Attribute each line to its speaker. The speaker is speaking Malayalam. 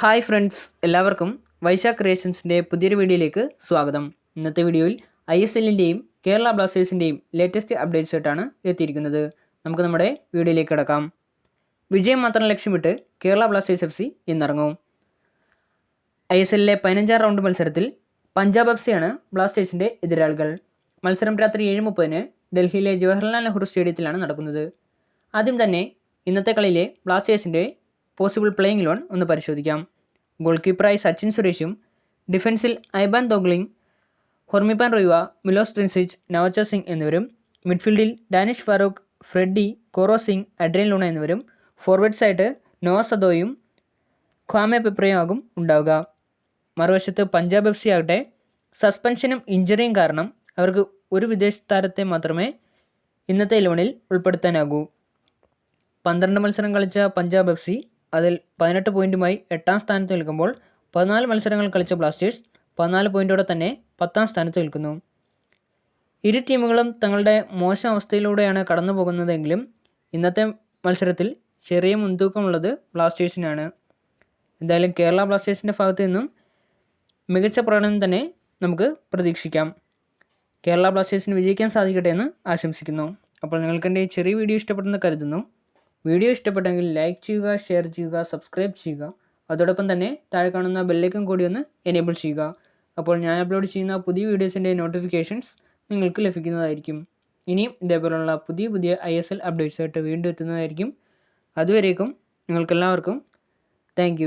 Speaker 1: ഹായ് ഫ്രണ്ട്സ് എല്ലാവർക്കും വൈശാഖ് ക്രിയേഷൻസിന്റെ പുതിയൊരു വീഡിയോയിലേക്ക് സ്വാഗതം. ഇന്നത്തെ വീഡിയോയിൽ ഐ എസ് എല്ലിന്റെയും കേരള ബ്ലാസ്റ്റേഴ്സിന്റെയും ലേറ്റസ്റ്റ് അപ്ഡേറ്റ്സ് ആയിട്ടാണ് എത്തിയിരിക്കുന്നത്. നമുക്ക് നമ്മുടെ വീഡിയോയിലേക്ക് കിടക്കാം. വിജയം മാത്രം ലക്ഷ്യമിട്ട് കേരള ബ്ലാസ്റ്റേഴ്സ് എഫ് സി ഇന്നിറങ്ങും. ഐ എസ് എല്ലിലെ പതിനഞ്ചാം റൗണ്ട് മത്സരത്തിൽ പഞ്ചാബ് എഫ് സിയാണ് ബ്ലാസ്റ്റേഴ്സിന്റെ എതിരാളികൾ. മത്സരം രാത്രി ഏഴ് മുപ്പതിന് ഡൽഹിയിലെ ജവഹർലാൽ നെഹ്റു സ്റ്റേഡിയത്തിലാണ് നടക്കുന്നത്. ആദ്യം തന്നെ ഇന്നത്തെ കളിയിലെ ബ്ലാസ്റ്റേഴ്സിന്റെ പോസിബിൾ പ്ലേയിങ് ലോൺ ഒന്ന് പരിശോധിക്കാം. ഗോൾ കീപ്പറായി സച്ചിൻ സുരേഷും ഡിഫൻസിൽ ഐബാൻ ദോഗ്ലിംഗ് ഹൊർമിപാൻ റൊയ്വ മിലോസ് ട്രിൻസിച്ച് നവച്ച സിംഗ് എന്നിവരും മിഡ്ഫീൽഡിൽ Danish Farooq Freddy Koro Singh Adrian Luna എന്നിവരും ഫോർവേഡ്സായിട്ട് നോവ സദോയും ഖ്വാമെ പെപ്രയും ആകും ഉണ്ടാവുക. മറുവശത്ത് പഞ്ചാബ് എഫ് സി ആകട്ടെ സസ്പെൻഷനും ഇഞ്ചറിയും കാരണം അവർക്ക് ഒരു വിദേശ താരത്തെ മാത്രമേ ഇന്നത്തെ ഇലവനിൽ ഉൾപ്പെടുത്താനാകൂ. പന്ത്രണ്ട് മത്സരം കളിച്ച പഞ്ചാബ് എഫ് സി അതിൽ പതിനെട്ട് പോയിന്റുമായി എട്ടാം സ്ഥാനത്ത് നിൽക്കുമ്പോൾ പതിനാല് മത്സരങ്ങൾ കളിച്ച ബ്ലാസ്റ്റേഴ്സ് പതിനാല് പോയിന്റോടെ തന്നെ പത്താം സ്ഥാനത്ത് നിൽക്കുന്നു. ഇരു ടീമുകളും തങ്ങളുടെ മോശം അവസ്ഥയിലൂടെയാണ് കടന്നു പോകുന്നതെങ്കിലും ഇന്നത്തെ മത്സരത്തിൽ ചെറിയ മുൻതൂക്കമുള്ളത് ബ്ലാസ്റ്റേഴ്സിനാണ്. എന്തായാലും കേരള ബ്ലാസ്റ്റേഴ്സിന്റെ ഭാഗത്തു നിന്നും മികച്ച പ്രകടനം തന്നെ നമുക്ക് പ്രതീക്ഷിക്കാം. കേരള ബ്ലാസ്റ്റേഴ്സിന് വിജയിക്കാൻ സാധിക്കട്ടെ എന്ന് ആശംസിക്കുന്നു. അപ്പോൾ നിങ്ങൾക്ക് എന്റെ ഈ ചെറിയ വീഡിയോ ഇഷ്ടപ്പെടുന്ന കരുതുന്നു. വീഡിയോ ഇഷ്ടപ്പെട്ടെങ്കിൽ ലൈക്ക് ചെയ്യുക ഷെയർ ചെയ്യുക സബ്സ്ക്രൈബ് ചെയ്യുക. അതോടൊപ്പം തന്നെ താഴെ കാണുന്ന ബെല്ലേക്കും കൂടി ഒന്ന് എനേബിൾ ചെയ്യുക. അപ്പോൾ ഞാൻ അപ്ലോഡ് ചെയ്യുന്ന പുതിയ വീഡിയോസിന്റെ നോട്ടിഫിക്കേഷൻസ് നിങ്ങൾക്ക് ലഭിക്കുന്നതായിരിക്കും. ഇനിയും ഇതേപോലുള്ള പുതിയ പുതിയ ഐ എസ് എൽ അപ്ഡേറ്റ്സായിട്ട് വീണ്ടും എത്തുന്നതായിരിക്കും. അതുവരേക്കും നിങ്ങൾക്കെല്ലാവർക്കും താങ്ക്